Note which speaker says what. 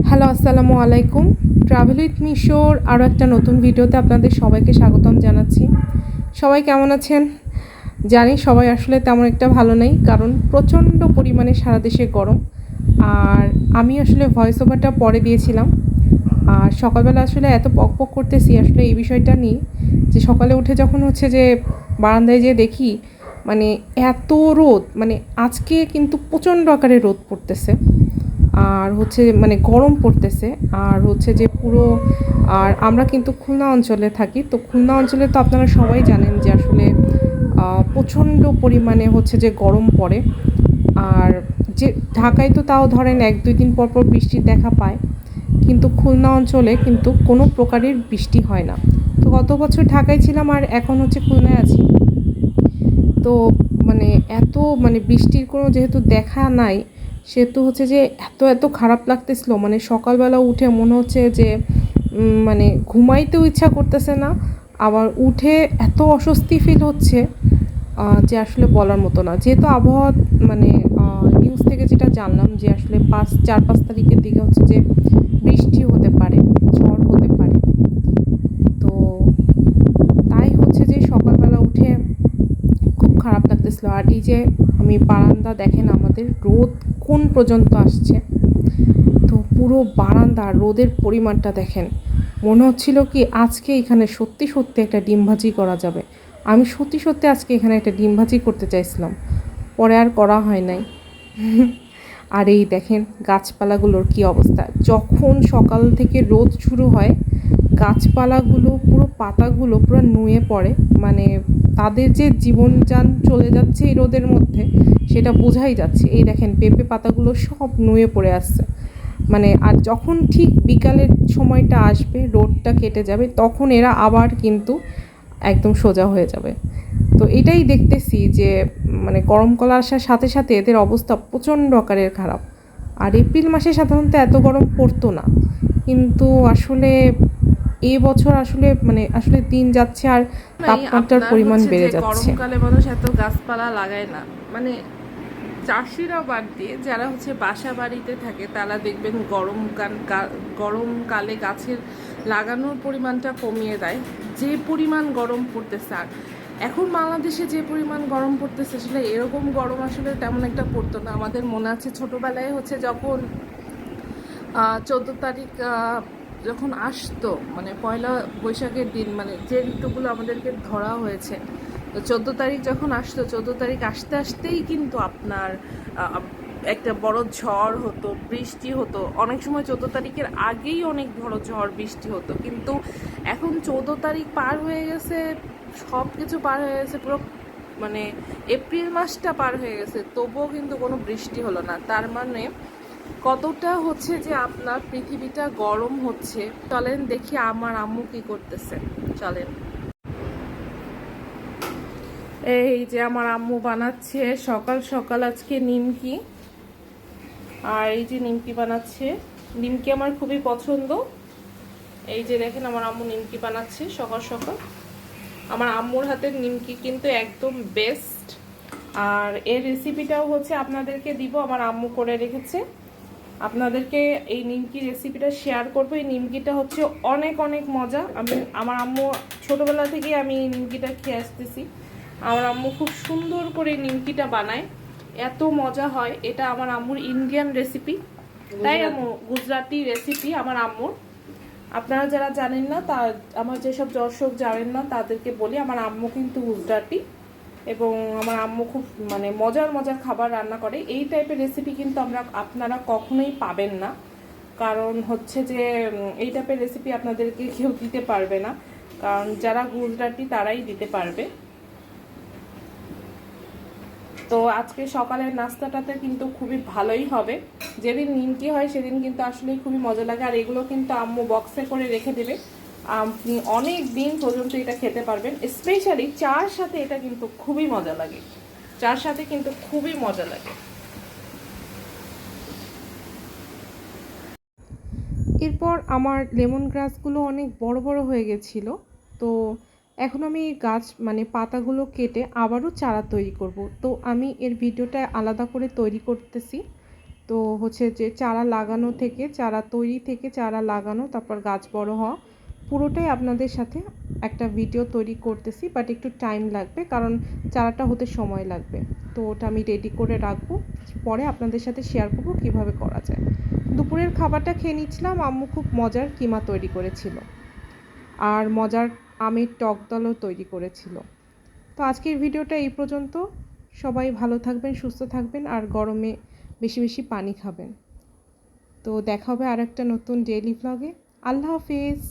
Speaker 1: Hello, আসসালামু আলাইকুম। Travel with মিশোর আরও একটা নতুন ভিডিওতে আপনাদের সবাইকে স্বাগতম জানাচ্ছি। সবাই কেমন আছেন? জানি সবাই আসলে তেমন একটা ভালো নেই, কারণ প্রচণ্ড পরিমাণে সারা দেশে গরম। আর আমি আসলে ভয়েস ওভারটা পরে দিয়েছিলাম। আর সকালবেলা আসলে এত পক পক করতেছি আসলে এই বিষয়টা নিয়ে যে সকালে উঠে যখন হচ্ছে যে বারান্দায় যেয়ে দেখি মানে এত রোদ মানে আজকে কিন্তু প্রচণ্ড আকারে রোদ পড়তেছে। আর হচ্ছে মানে গরম পড়তেছে, আর হচ্ছে যে পুরো, আর আমরা কিন্তু খুলনা অঞ্চলে থাকি। তো খুলনা অঞ্চলে তো আপনারা সবাই জানেন যে আসলে প্রচণ্ড পরিমাণে হচ্ছে যে গরম পড়ে। আর যে ঢাকায় তো তাও ধরেন এক, দুই দিন পর পর বৃষ্টির দেখা পায়, কিন্তু খুলনা অঞ্চলে কিন্তু কোনো প্রকারের বৃষ্টি হয় না। তো গত বছর ঢাকায় ছিলাম আর এখন হচ্ছে খুলনায় আছি। তো মানে এত মানে বৃষ্টির কোনো যেহেতু দেখা নাই সেহেতু হচ্ছে যে এত এত খারাপ লাগতেছিলো। মানে সকালবেলা উঠে মনে হচ্ছে যে মানে ঘুমাইতেও ইচ্ছা করতেছে না, আবার উঠে এত অস্বস্তি ফিল হচ্ছে যে আসলে বলার মতো না। যেহেতু আবহাওয়া মানে নিউজ থেকে যেটা জানলাম যে আসলে পাঁচ, চার, পাঁচ তারিখের দিকে হচ্ছে যে বৃষ্টি হতে পারে, ঝড় হতে পারে। তো তাই হচ্ছে যে সকালবেলা উঠে খুব খারাপ লাগতেছিল। আর এই যে আমি বারান্দা দেখেন আমাদের রোদ কোন পর্যন্ত আসছে? তো পুরো বারান্দা রোদের পরিমাণটা দেখেন। মনে হচ্ছিল কি আজকে এখানে সত্যি সত্যি একটা ডিম ভাজি করা যাবে। আমি সত্যি সত্যি আজকে এখানে একটা ডিম ভাজি করতে চাইছিলাম। পরে আর করা হয় নাই। আর এই দেখেন গাছপালাগুলোর কি অবস্থা। যখন সকাল থেকে রোদ শুরু হয়, গাছপালাগুলো, পুরো পাতাগুলো পুরো নুয়ে পড়ে। মানে তাদের যে জীবনযান চলে যাচ্ছে এই রোদের মধ্যে, সেটা বোঝাই যাচ্ছে। এই দেখেন, পেঁপে পাতাগুলো সব নুয়ে পড়ে আসছে। মানে আর যখন ঠিক বিকালের সময়টা আসবে, রোদটা কেটে যাবে, তখন এরা আবার কিন্তু একদম সোজা হয়ে যাবে। তো এটাই দেখতেছি যে মানে গরমকাল আসার সাথে সাথে এদের অবস্থা প্রচণ্ড আকারের খারাপ। আর এপ্রিল মাসে সাধারণত এত গরম পড়তো না। কিন্তু আসলে এই বছর আসলে মানে আসলে দিন যাচ্ছে আর তাপমাত্রার পরিমাণ বেড়ে যাচ্ছে।
Speaker 2: গরমকালে মানুষ এত গাছপালা লাগায় না। মানে চাষিরা বাদ দিয়ে যারা হচ্ছে বাসা বাড়িতে থাকে তারা দেখবেন গরমকাল গরমকালে গাছের লাগানোর পরিমাণটা কমিয়ে দেয়। যে পরিমাণ গরম পড়তেছে আর এখন বাংলাদেশে যে পরিমাণ গরম পড়তেছে আসলে এরকম গরম আসলে তেমন একটা পড়তো না। আমাদের মনে আছে ছোটবেলায় হচ্ছে যখন চোদ্দ তারিখ আহ, যখন আসতো মানে পয়লা বৈশাখের দিন মানে যে ঋতুগুলো আমাদেরকে ধরা হয়েছে, তো চোদ্দ তারিখ যখন আসতো, চোদ্দ তারিখ আসতে আসতেই কিন্তু আপনার একটা বড় ঝড় হতো, বৃষ্টি হতো। অনেক সময় চোদ্দ তারিখের আগেই অনেক বড় ঝড়, বৃষ্টি হতো। কিন্তু এখন চোদ্দ তারিখ পার হয়ে গেছে সব কিছু পার হয়ে গেছে, পুরো মানে এপ্রিল মাসটা পার হয়ে গেছে, তবুও কিন্তু কোনো বৃষ্টি হলো না। তার মানে কতটা হচ্ছে যে আপনার পৃথিবীটা গরম হচ্ছে? চলেন দেখি আমার আম্মু কি করতেছে। চলেন। এই যে আমার আম্মু বানাচ্ছে সকাল সকাল আজকে নিমকি। আর এই যে নিমকি বানাচ্ছে। নিমকি আমার খুবই পছন্দ। এই যে দেখেন আমার আম্মু নিমকি বানাচ্ছে সকাল সকাল। আমার আম্মুর হাতের নিমকি কিন্তু একদম বেস্ট আর এর রেসিপিটাও হচ্ছে আপনাদেরকে দিব, আমার আম্মু করে রেখেছে। আপনাদেরকে এই নিমকি রেসিপিটা শেয়ার করব। এই নিমকিটা হচ্ছে অনেক অনেক মজা। আমি আমার আম্মু ছোটোবেলা থেকে আমি এই নিমকিটা খেয়ে আসতেছি। আমার আম্মু খুব সুন্দর করে নিমকিটা বানায়। এত মজা হয়। এটা আমার আম্মুর ইন্ডিয়ান রেসিপি তাই আম্মু গুজরাটি রেসিপি আমার আম্মুর। আপনারা যারা জানেন না তা আমার যেসব দর্শক জানেন না তাদেরকে বলি আমার আম্মু কিন্তু গুজরাটি। এবং আমার আম্মু খুব মানে মজার মজার খাবার রান্না করে। এই টাইপের রেসিপি কিন্তু আমরা আপনারা কখনোই পাবেন না। কারণ হচ্ছে যে এই টাইপের রেসিপি আপনাদেরকে কেউ দিতে পারবে না। কারণ যারা গুজরাটি তারাই দিতে পারবে। তো আজকে সকালের নাস্তাটাতে কিন্তু খুবই ভালোই হবে। যেদিন নিমকি হয়, সেদিন কিন্তু আসলেই খুবই মজা লাগে। আর এগুলো কিন্তু আম্মু বক্সে করে রেখে দেবে। আপনি অনেক দিন পর্যন্ত এটা খেতে পারবেন স্পেশালি চার সাথে এটা কিন্তু খুবই মজা লাগে। চার সাথে কিন্তু খুবই মজা লাগে।
Speaker 1: এরপর আমার লেমন গ্রাসগুলো অনেক বড় বড় হয়ে গেছিল, তো এখন আমি গাছ মানে পাতাগুলো কেটে আবারও চারা তৈরি করব। তো আমি এর ভিডিওটা আলাদা করে তৈরি করতেছি। তো হচ্ছে যে চারা লাগানো থেকে, চারা তৈরি থেকে চারা লাগানো, তারপর গাছ বড় হওয়া পুরোটাই আপনাদের সাথে একটা ভিডিও তৈরি করতেছি বাট একটু টাইম লাগবে, কারণ চারাটা হতে সময় লাগবে। তো ওটা আমি রেডি করে রাখব, পরে আপনাদের সাথে শেয়ার করব কীভাবে করা যায়। দুপুরের খাবারটা খেয়ে নিচ্ছিলাম, আম্মু খুব মজার কিমা তৈরি করেছিল। আর মজার আমের টক দলও তৈরি করেছিল। তো আজকের ভিডিওটা এই পর্যন্ত। সবাই ভালো থাকবেন, সুস্থ থাকবেন, আর গরমে বেশি বেশি পানি খাবেন। তো দেখা হবে আর একটা নতুন ডেইলি ভ্লগে আল্লাহ হাফিজ।